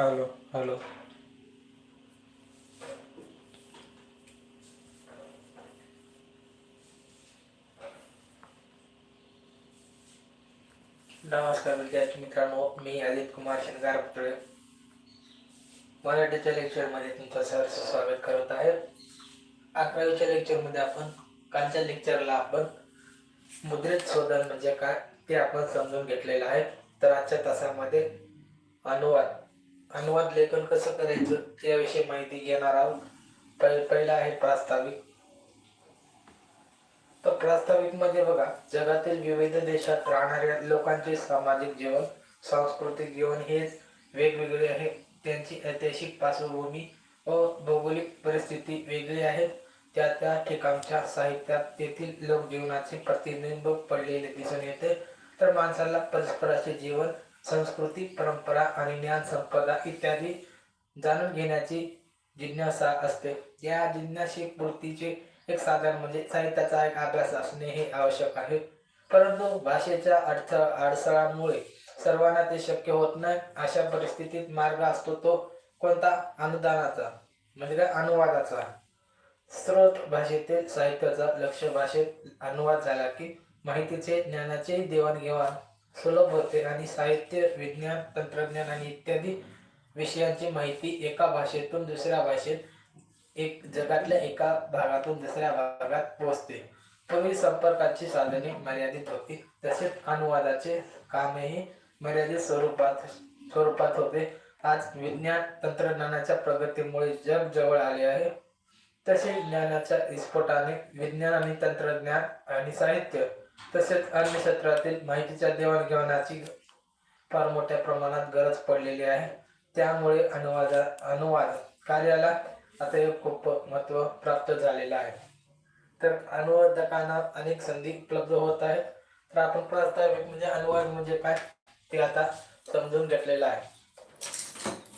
Hello hello नमस्कार विद्यार्थी मित्रांनो मी अजित कुमार शनगार पुतळे मराठीच्या लेक्चरमध्ये तुमचं सहर्ष स्वागत करत आहे. अकरावीच्या लेक्चरमध्ये आपण कालच्या लेक्चरला आपण मुद्रित शोधन म्हणजे काय ते आपण समजून घेतलेलं आहे. तर आजच्या तासामध्ये अनुवाद. अनुवाद लेखन कसं करायचं याविषयी माहिती घेणार आहोत. पहिला आहे प्रास्ताविक. तर प्रास्ताविकमध्ये बघा जगातील विविध देशात राहणाऱ्या लोकांचे सामाजिक जीवन सांस्कृतिक जीवन हे वेगवेगळे आहे. त्यांची ऐतिहासिक पार्श्वभूमी व भौगोलिक परिस्थिती वेगळी आहे. त्या त्या ठिकाणच्या साहित्यात तेथील लोकजीवनाचे प्रतिबिंब पडलेले दिसून येते. तर माणसाला परस्पराचे जीवन संस्कृती परंपरा आणि ज्ञान संपदा इत्यादी जाणून घेण्याची जिज्ञासा असते. या जिज्ञासेपूर्तीचे एक साधन म्हणजे साहित्याचा एक अभ्यास असणे हे आवश्यक आहे. परंतु भाषेच्या अडथ अडसळामुळे सर्वांना ते शक्य होत नाही. अशा परिस्थितीत मार्ग असतो तो कोणता? अनुदानाचा म्हणजे काय अनुवादाचा. स्रोत भाषेतील साहित्याचा लक्ष भाषेत अनुवाद झाला की माहितीचे ज्ञानाचे देवाणघेवाण सुलभ होते आणि साहित्य विज्ञान तंत्रज्ञान आणि इत्यादी विषयांची माहिती एका भाषेतून दुसऱ्या भाषेत एक जगातल्या एका भागातून दुसऱ्या भागात पोहोचते. पूर्वी संपर्काची साधने मर्यादित होती. तसेच अनुवादाचे कामही मर्यादित स्वरूपात स्वरूपात होते. आज विज्ञान तंत्रज्ञानाच्या प्रगतीमुळे जग जवळ आले आहे. तसे ज्ञानाच्या विस्फोटाने विज्ञान आणि तंत्रज्ञान आणि साहित्य तसेच अन्य क्षेत्रातील माहितीच्या देवाणघेवाणाची फार मोठ्या प्रमाणात गरज पडलेली आहे. त्यामुळे अनुवादा अनुवाद कार्याला आता हे खूप महत्त्व प्राप्त झालेलं आहे. तर अनुवादकांना अनेक संधी उपलब्ध होत आहेत. तर आपण प्रास्ताविक म्हणजे अनुवाद म्हणजे काय ते आता समजून घेतलेलं आहे.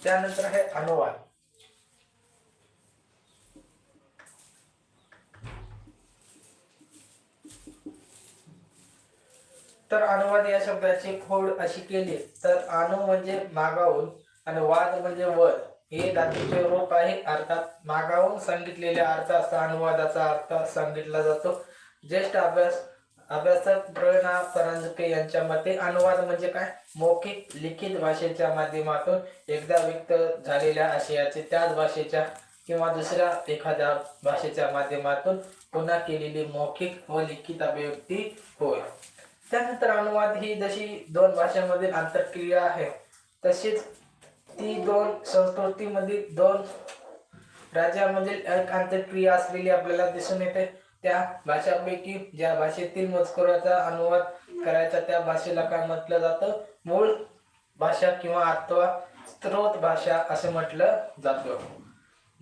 त्यानंतर आहे अनुवाद. तर अनुवाद या शब्दाची फोड अशी केली. तर अनु म्हणजे मागावून आणि वाद म्हणजे वर हे धातूचे रूप आहे. अर्थात मागावून सांगितलेल्या अर्थ असा अनुवादाचा अर्थ सांगितला जातो. ज्येष्ठ अभ्यास अभ्यासक प्रणा परांजपे यांच्या मते अनुवाद म्हणजे काय? मौखिक लिखित भाषेच्या माध्यमातून एकदा व्यक्त झालेल्या आशयाचे त्याच भाषेच्या किंवा दुसऱ्या एखाद्या भाषेच्या माध्यमातून पुन्हा केलेली मौखिक व लिखित अभिव्यक्ती होय. त्यानंतर अनुवाद ही जशी दोन भाषांमधील आंतरक्रिया आहे तशीच ती दोन संस्कृतीमधील दोन राज्यामधील एक आंतरक्रिया असलेली आपल्याला दिसून येते. त्या भाषांपैकी ज्या भाषेतील मजकुराचा अनुवाद करायचा त्या भाषेला काय म्हटलं जातं? मूळ भाषा किंवा अथवा स्त्रोत भाषा असं म्हटलं जातं.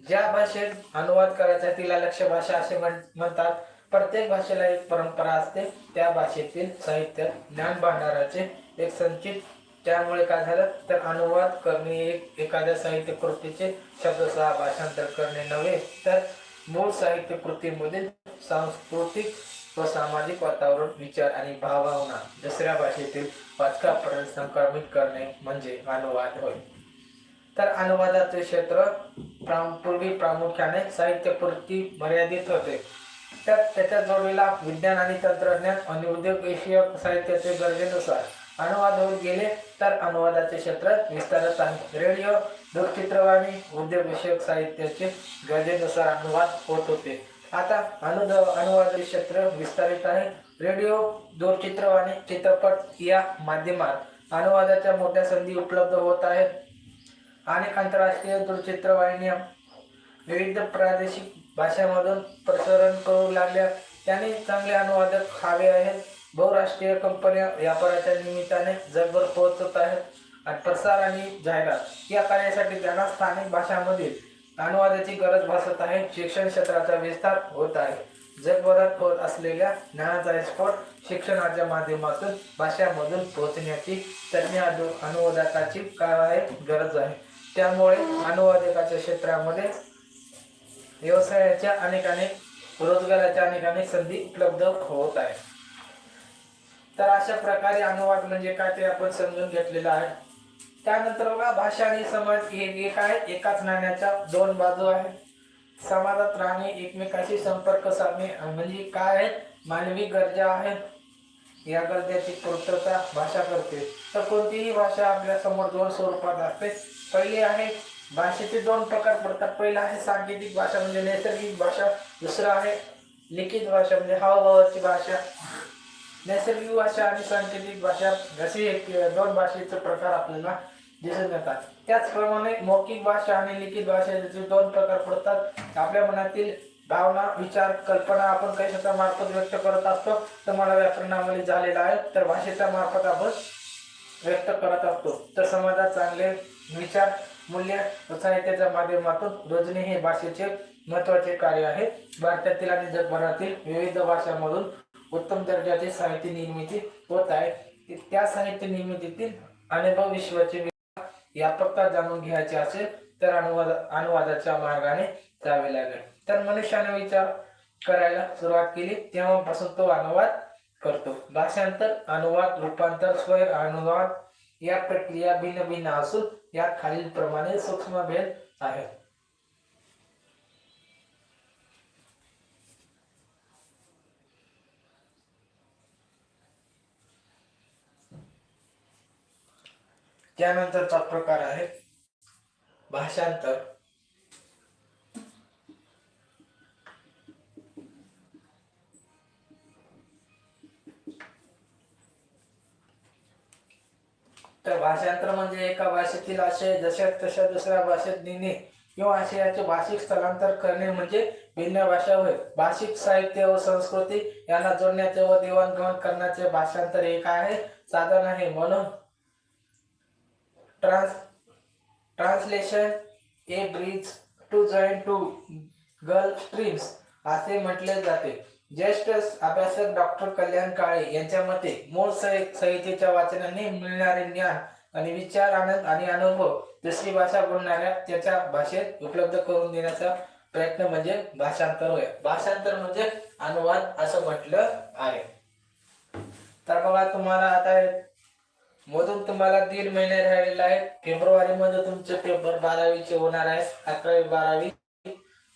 ज्या भाषेत अनुवाद करायचा तिला लक्ष्य भाषा असे म्हण- म्हणतात. प्रत्येक भाषेला एक परंपरा असते. त्या भाषेतील साहित्य ज्ञान भांडाराचे एक संचित त्यामुळे काय झालं? तर अनुवाद करणे एक एखाद्या साहित्य कृतीचे शब्दसह भाषांतर करणे नव्हे तर मूळ साहित्य कृतीमधील सांस्कृतिक व सामाजिक वातावरण विचार आणि भावभावना दुसऱ्या भाषेतील वाचकापर्यंत संक्रमित करणे म्हणजे अनुवाद होय. तर अनुवादाचे क्षेत्र प्राम- पूर्वी प्रामुख्याने साहित्यपूर्ती मर्यादित होते. तर त्याच्या जोडीला विज्ञान आणि तंत्रज्ञान आणि उद्योग विषयक साहित्याचे गरजेनुसार अनुवाद होत गेले. तर अनुवादाचे क्षेत्र विस्तारत आहे. रेडिओ दूरचित्रवाणी उद्योग विषयक साहित्याचे गरजेनुसार अनुवाद होत होते. आता अनुद अनुवाद क्षेत्र विस्तारित आहे. रेडिओ दूरचित्रवाणी चित्रपट या माध्यमात अनुवादाच्या मोठ्या संधी उपलब्ध होत आहेत. अनेक आंतरराष्ट्रीय दूरचित्रवाहिन्या विविध प्रादेशिक भाषामधून प्रसारण करू लागल्या. त्याने चांगले अनुवादक हवे आहेत. बहुराष्ट्रीय कंपन्या व्यापाराच्या निमित्ताने जगभर पोहोचत आहेत. आणि प्रसार आणि जाहिरात या कार्यासाठी त्यांना स्थानिक भाषांमधील अनुवादाची गरज भासत आहे. शिक्षण क्षेत्राचा विस्तार होत आहे. जगभरात होत असलेल्या ज्ञानाचा स्फोट शिक्षणाच्या माध्यमातून भाषांमधून पोहोचण्याची तज्ञ अनुवादकाची काय गरज आहे. त्यामुळे अनुवादकाच्या क्षेत्रामध्ये व्यवसायाच्या अनेक अनेक रोजगाराच्या अनेक अनेक संधी उपलब्ध होत आहे तर अशा प्रकारे अनुवाद म्हणजे काय ते आपण समजून घेतलेलं आहे. त्यानंतर बघा भाषा आणि समाज हे एक आहे एकाच नाण्याच्या दोन बाजू आहेत. समाजात राहणे एकमेकाशी संपर्क साधणे म्हणजे काय आहेत मानवी गरजा आहेत. या गरजेची पूर्तता भाषा करते. तर कोणतीही भाषा आपल्यासमोर दोन स्वरूपात असते. पहिली आहे भाषेचे दोन प्रकार पडतात. पहिला आहे सांकेतिक भाषा म्हणजे नैसर्गिक भाषा. दुसरा आहे लिखित भाषा म्हणजे हावभावाची भाषा. नैसर्गिक भाषा आणि सांकेतिक भाषा असे एक दोन भाषेचे प्रकार आपल्याला दिसून येतात. त्याचप्रमाणे मौखिक भाषा आणि लिखित भाषा याचे दोन प्रकार पडतात. आपल्या मनातील भावना विचार कल्पना आपण कशाच्या मार्फत व्यक्त करत असतो तर मला व्याकरणामध्ये झालेला आहे. तर भाषेच्या मार्फत आपण व्यक्त करत असतो. तर समाजात चांगले विचार मूल्य व साहित्याच्या माध्यमातून रोजनी हे भाषेचे महत्त्वाचे कार्य आहे. भारतातील आणि जगभरातील विविध भाषांमधून उत्तम दर्जाचे साहित्य निर्मिती होत आहे. त्या साहित्य निर्मितीतील अनुभव विश्वाचे व्यापकता जाणून घ्यायचे असेल तर अनुवाद अनुवादाच्या मार्गाने जावे लागेल. तर मनुष्याने विचार करायला सुरुवात केली तेव्हापासून तो अनुवाद करतो. भाषांतर अनुवाद रूपांतर स्वयं अनुवाद या प्रक्रिया भिन्न भिन्न असून यात खालील प्रमाणे सूक्ष्म भेद आहेत. त्यानंतरचा प्रकार आहे भाषांतर. तर भाषांतर म्हणजे एका भाषेतील आशय जशा तशा दुसऱ्या भाषेत नेणे किंवा आशयाचे भाषिक स्थलांतर करणे म्हणजे भिन्न भाषा होय. भाषिक साहित्य व संस्कृती यांना जोडण्याचे व देवाणघेवाण करण्याचे भाषांतर एक आहे? साधन आहे. म्हणून trans translation a bridge to join two girl streams असे म्हटले जाते. ज्येष्ठ अभ्यासक डॉक्टर कल्याण काळे यांच्या मते मूळ संहितेच्या वाचनाने मिळणारे ज्ञान आणि विचार आनंद आणि अनुभव दुसरी भाषा बोलणाऱ्या त्याच्या भाषेत उपलब्ध करून देण्याचा प्रयत्न म्हणजे भाषांतर होय. भाषांतर म्हणजे अनुवाद असं म्हटलं आहे. तर बघा तुम्हाला आता मधून तुम्हाला दीड महिने राहिलेला आहे फेब्रुवारी मध्ये तुमचे पेपर बारावीचे होणार आहे अकरावी बारावी.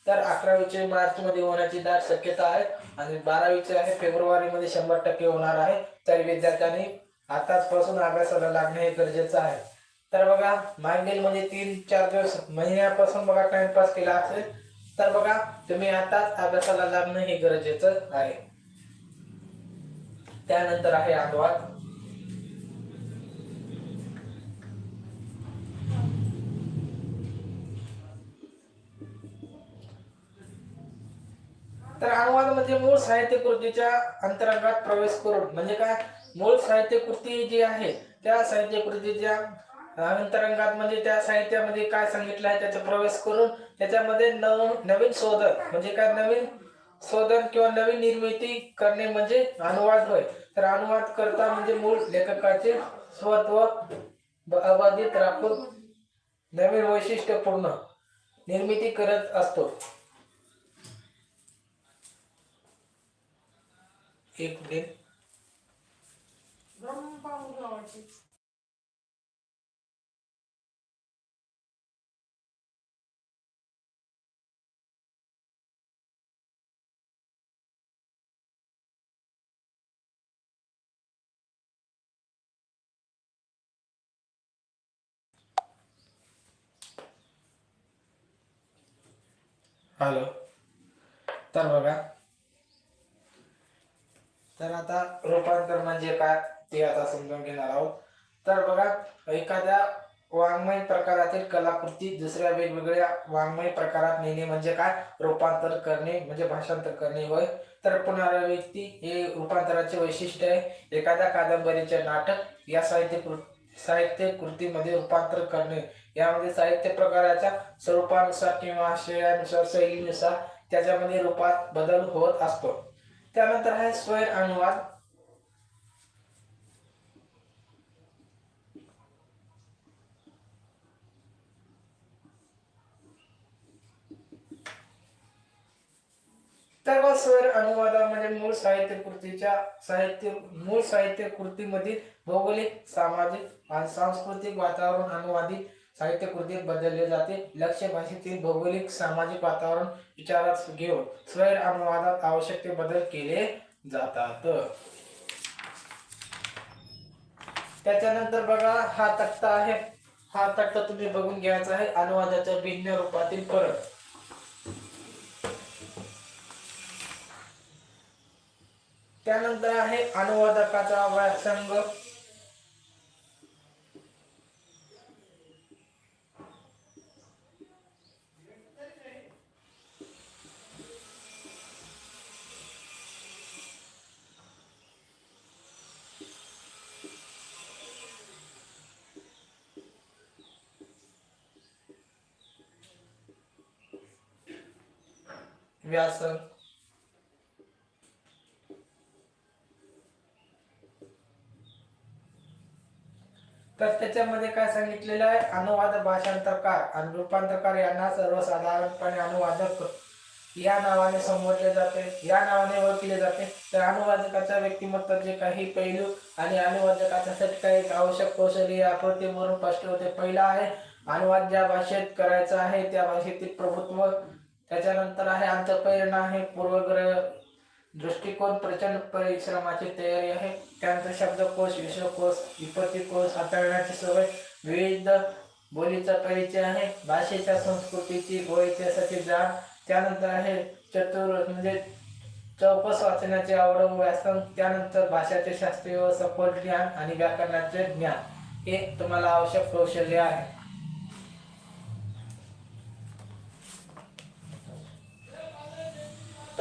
तर अकरावीचे मार्च मध्ये होण्याची दाट शक्यता आहे आणि बारावीचे आहे फेब्रुवारी मध्ये शंभर टक्के होणार आहे. तर विद्यार्थ्यांनी आताचपासून अभ्यासाला लागणे हे गरजेचं आहे. तर बघा मागील म्हणजे तीन चार दिवस महिन्यापासून बघा टाइमपास केला असेल तर बघा तुम्ही आताच अभ्यासाला लागणं हे गरजेचं आहे. त्यानंतर आहे अनुवाद तर अनुवाद म्हणजे मूळ साहित्य कृतीच्या अंतरंगात प्रवेश करून म्हणजे काय? मूळ साहित्य कृती जी आहे त्या साहित्य कृतीच्या अंतरंगात म्हणजे त्या साहित्यामध्ये काय सांगितलं आहे त्याचा प्रवेश करून त्याच्यामध्ये नव नवीन शोधन म्हणजे काय? नवीन शोधन किंवा नवीन निर्मिती करणे म्हणजे अनुवाद होय. तर अनुवाद करता म्हणजे मूळ लेखकाचे स्वत्व अबाधित राखून नवीन वैशिष्ट्यपूर्ण निर्मिती करत असतो. एक मिनिट हॅलो. तर बघा तर आता रूपांतर म्हणजे काय ते आता समजून घेणार आहोत. तर बघा एखाद्या वाङ्मय प्रकारातील कलाकृती दुसऱ्या वेगवेगळ्या वाङ्मय प्रकारात नेणे म्हणजे काय? रूपांतर करणे म्हणजे भाषांतर करणे होय. तर पुनरावृत्ती हे रूपांतराचे वैशिष्ट्य आहे. एखाद्या कादंबरीचे नाटक या साहित्य कृ साहित्य कृतीमध्ये रूपांतर करणे. यामध्ये साहित्य प्रकाराच्या स्वरूपानुसार किंवा आशयानुसार शैलीनुसार त्याच्यामध्ये रूपात बदल होत असतो. त्यानंतर आहे स्वैर अनुवाद. तर मग अनुवादामध्ये मूळ साहित्य कृतीच्या साहित्य मूळ साहित्य कृतीमधील भौगोलिक सामाजिक आणि सांस्कृतिक वातावरण अनुवादित साहित्य कृतीत बदलले जाते. लक्ष्य भाषेतील भौगोलिक सामाजिक वातावरण विचारात घेऊन स्वैर अनुवादात आवश्यक ते बदल केले जातात. त्याच्यानंतर बघा हा तक्ता आहे. हा तक्ता तुम्ही बघून घ्यायचा आहे. अनुवादाच्या भिन्न रूपातील फरक त्यानंतर आहे अनुवादकाचा व्यासंग. व्यासंग तर त्याच्यामध्ये काय सांगितलेलं आहे? अनुवाद भाषांतरकार आणि रूपांतरकार यांना सर्वसाधारणपणे अनुवादक या नावाने संबोधले जाते. या नावाने ओळखले जाते. तर अनुवादकाच्या व्यक्तिमत्वाचे काही पैलू आणि अनुवादकाच्यासाठी काही आवश्यक कौशल्य या आकृतीवरून स्पष्ट होते. पहिला आहे अनुवाद ज्या भाषेत करायचा आहे त्या भाषेतील प्रभुत्व. त्याच्यानंतर आहे अंतप्रेरणा आहे पूर्वग्रह दृष्टिकोन प्रचंड परिश्रमाची तयारी आहे. त्यानंतर शब्दकोश विश्वकोश विपत्तीकोश हाताळण्याची सवय विविध बोलीचा परिचय आहे. भाषेच्या संस्कृतीची व इतिहासाची जाण. त्यानंतर आहे चतुर म्हणजे चौकस वाचण्याची आवड व व्यासन. त्यानंतर भाषाचे शास्त्रीय व सखोल ज्ञान आणि व्याकरणाचे ज्ञान. हे तुम्हाला आवश्यक कौशल्य आहे.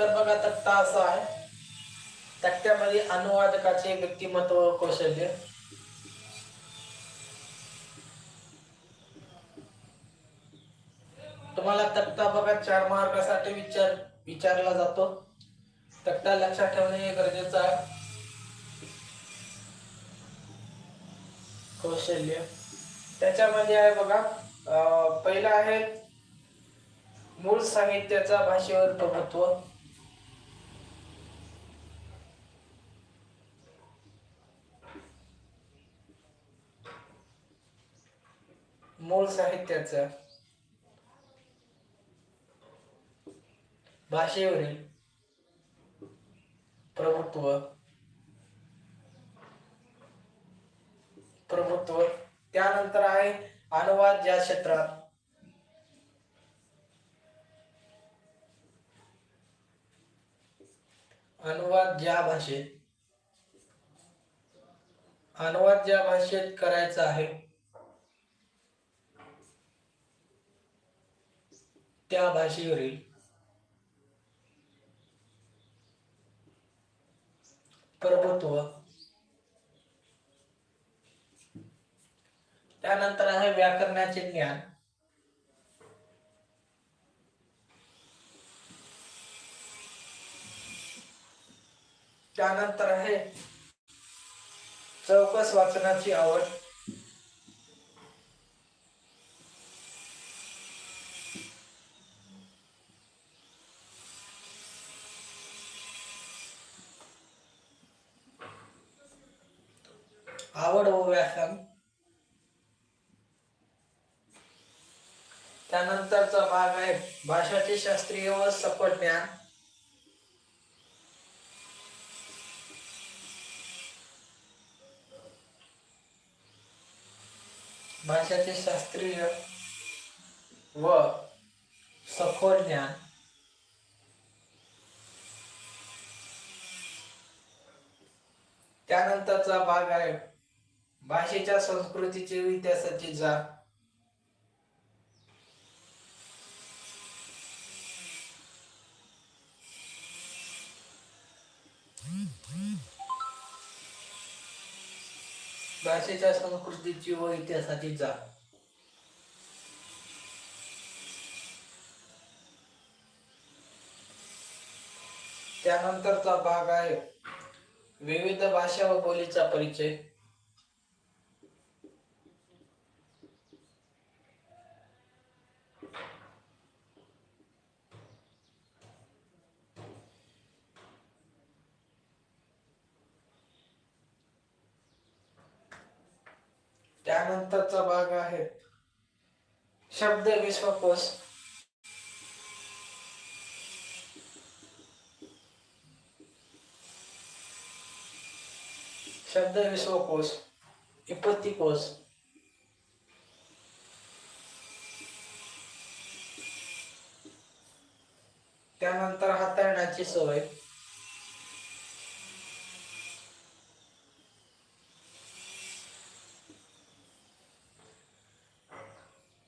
तर बघा तक्ता असा आहे. तक्त्यामध्ये अनुवादकाचे व्यक्तिमत्व कौशल्य. तुम्हाला तक्ता बघा चार मार्कासाठी विचार विचारला जातो. तक्ता लक्षात ठेवणे हे गरजेचं आहे. कौशल्य. त्याच्यामध्ये आहे बघा अं, पहिला आहे मूळ साहित्याचा भाषेवर प्रभुत्व. मूळ साहित्याचा भाषेवरील प्रभुत्व प्रभुत्व त्यानंतर आहे अनुवाद ज्या क्षेत्रात अनुवाद ज्या भाषेत अनुवाद ज्या भाषेत करायचा आहे त्या भाषेवरील प्रभुत्व. त्यानंतर आहे व्याकरणाचे ज्ञान. त्यानंतर आहे चौकस वाचनाची आवड. आवड हो व व्यासन त्यानंतरचा भाग आहे भाषाचे शास्त्रीय व सखोल ज्ञान. भाषाचे शास्त्रीय व सखोल ज्ञान. त्यानंतरचा भाग आहे भाषेच्या संस्कृतीची इतिहासाची जा. भाषेच्या संस्कृतीची व इतिहासाची जा. त्यानंतरचा भाग आहे विविध भाषा व बोलीचा परिचय त्यानंतरचा भाग आहे शब्द विश्वकोश शब्द विश्वकोश कोश. त्यानंतर हाताळण्याची सवय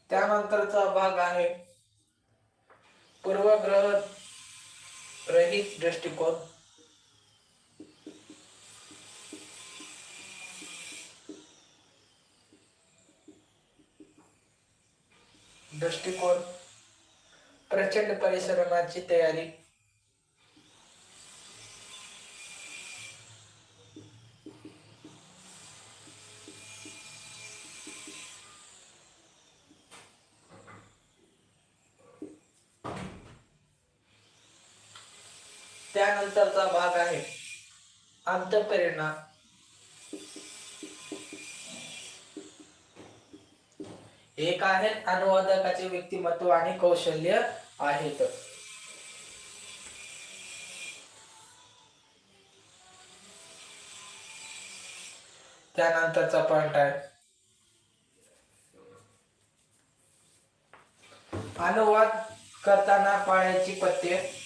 त्यानंतरचा भाग आहे पूर्वग्रह रहित दृष्टिकोन. दृष्टिकोन प्रचंड परिश्रमाची तयारी त्यानंतरचा भाग आहे अंतप्रेरणा एक आहेत अनुवादकाचे व्यक्तिमत्व आणि कौशल्य आहेत. त्यानंतरचा पॉइंट आहे. अनुवाद करताना पाण्याची पत्ते.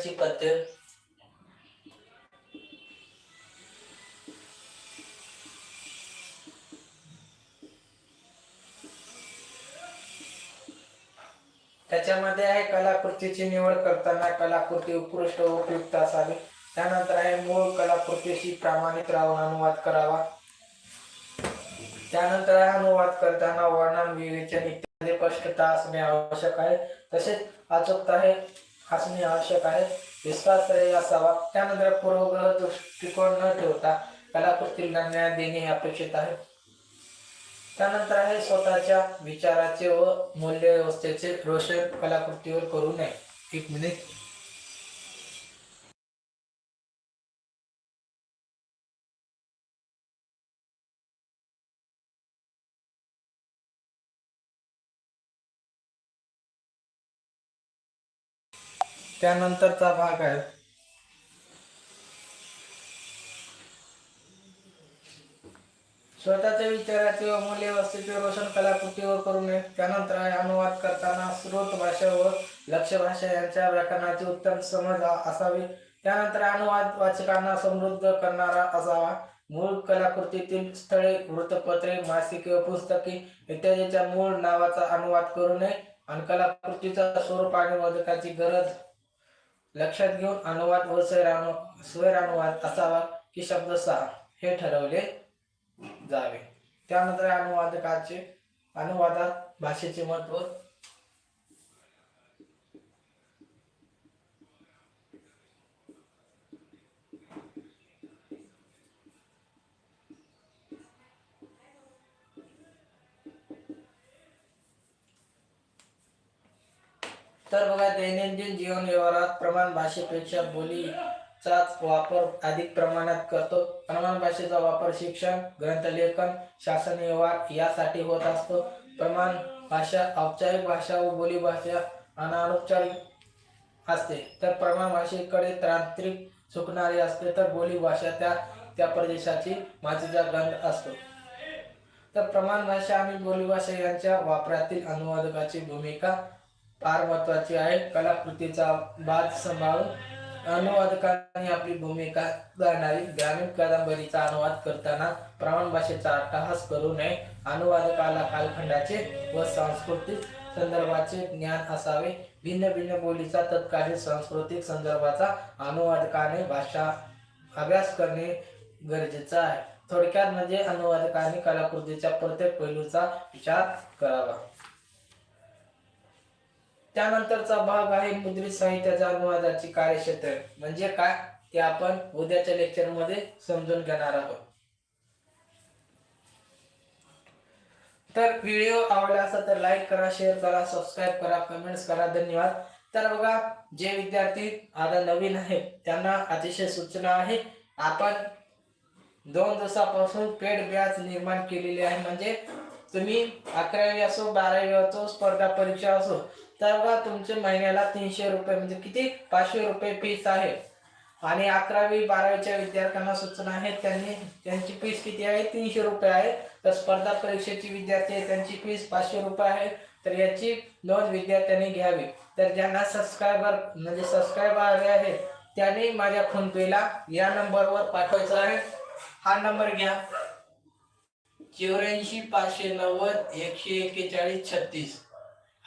पाळायची पद्धत. त्याच्यामध्ये आहे कलाकृतीची निवड करताना कलाकृती उत्कृष्ट उपयुक्त असावी. त्यानंतर आहे मूळ कलाकृतीशी प्रामाणिक राहून अनुवाद करावा. त्यानंतर आहे अनुवाद करताना वर्णन विवेचन इत्यादी स्पष्टता असणे आवश्यक आहे. तसेच अचूकता हे असणे आवश्यक आहे. विश्वास असावा. त्यानंतर पूर्वग्रह दृष्टिकोन न ठेवता कलाकृतीला न्याय देणे हे अपेक्षित आहे. त्यानंतर आहे स्वतःच्या विचाराचे व मूल्य व्यवस्थेचे रोशन कलाकृतीवर करू नये. एक मिनिट त्यानंतरचा भाग आहे. स्वतःच्या विचाराचे व मूल्य वस्तूचे रोशन कलाकृतीवर करू नये. त्यानंतर अनुवाद करताना स्रोत भाषा व लक्ष्य भाषा यांच्या व्याकरणाची उत्तम समज असावी. त्यानंतर अनुवाद वाचकांना समृद्ध करणारा असावा. मूळ कलाकृतीतील स्थळे वृत्तपत्रे मासिके व पुस्तके इत्यादीच्या मूळ नावाचा अनुवाद करू नये. आणि कलाकृतीचा स्वरूप आणि वाचकाची गरज लक्षात घेऊन अनुवाद व स्वैरानु स्वैरानुवाद असावा की शब्द सहा हे ठरवले जावे. त्यानंतर अनुवादकाचे अनुवादात भाषेचे महत्त्व तर बघा दैनंदिन जीवन व्यवहारात प्रमाण भाषेपेक्षा बोलीचाच वापर अधिक प्रमाणात करतो. प्रमाण भाषेचा वापर शिक्षण ग्रंथलेखन शासन व्यवहार यासाठी होत असतो. प्रमाण भाषा औपचारिक भाषा व बोली भाषा अनौपचारिक असते. तर प्रमाण भाषेकडे तांत्रिक चुकणारे असते तर बोली भाषा त्या त्या प्रदेशाची मातीचा गंध असतो. तर प्रमाण भाषा आणि बोलीभाषा यांच्या वापरातील अनुवादकाची भूमिका फार महत्वाची आहे. कलाकृतीचा बाद सांभाळून अनुवादकांनी आपली भूमिका गाणारी ग्रामीण कादंबरीचा अनुवाद करताना प्रमाण भाषेचा अट्टहास करू नये. अनुवादकाला कालखंडाचे व सांस्कृतिक संदर्भाचे ज्ञान असावे. भिन्न भिन्न बोलीचा तत्कालीन सांस्कृतिक संदर्भाचा अनुवादकाने भाषा अभ्यास करणे गरजेचं आहे. थोडक्यात म्हणजे अनुवादकाने कलाकृतीच्या प्रत्येक पैलूचा विचार करावा. त्यानंतरचा भाग आहे मुद्रित साहित्याच्या अनुवादाची कार्यक्षेत्र. म्हणजे काय? ते आपण उद्याच्या लेक्चरमध्ये समजून घेणार आहोत. तर व्हिडिओ आवडला असेल तर लाईक करा शेअर करा सबस्क्राईब करा कमेंट्स करा. धन्यवाद. तर बघा जे विद्यार्थी आता नवीन आहेत त्यांना अतिशय सूचना आहे. आपण दोन दिवसापासून पेड बॅच निर्माण केलेली आहे. म्हणजे तुम्ही अकरावी असो बारावी असो स्पर्धा परीक्षा असो तर बघा तुमचे महिन्याला तीनशे रुपये म्हणजे किती? पाचशे रुपये फीस आहे. आणि अकरावी बारावीच्या विद्यार्थ्यांना सूचना आहे त्यांनी त्यांची फीस किती आहे? तीनशे रुपये आहे. तर स्पर्धा परीक्षेची विद्यार्थी आहे त्यांची फीस पाचशे रुपये आहे. तर याची नोंद विद्यार्थ्यांनी घ्यावी. तर ज्यांना सबस्क्रायबर म्हणजे सबस्क्राईबर आले आहे त्यांनी माझ्या फोनपेला या नंबरवर पाठवायचा आहे. हा नंबर घ्या. चौऱ्याऐंशी पाचशे नव्वद एकशे एक्केचाळीस छत्तीस.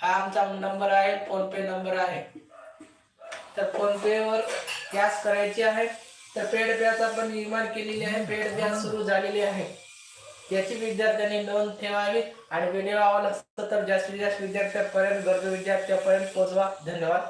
हा आमचा नंबर आहे फोन पे नंबर आहे. तर फोन पे वर कॅश करायची आहे. तर पेड बॅच आपण निर्माण केलेली आहे. पेड बॅच सुरू झालेली आहे. याची विद्यार्थ्यांनी नोंद ठेवावी आणि व्हिडिओ आवडला तर जास्तीत जास्त विद्यार्थ्यांपर्यंत गरजू विद्यार्थ्यांपर्यंत पोहोचवा. धन्यवाद.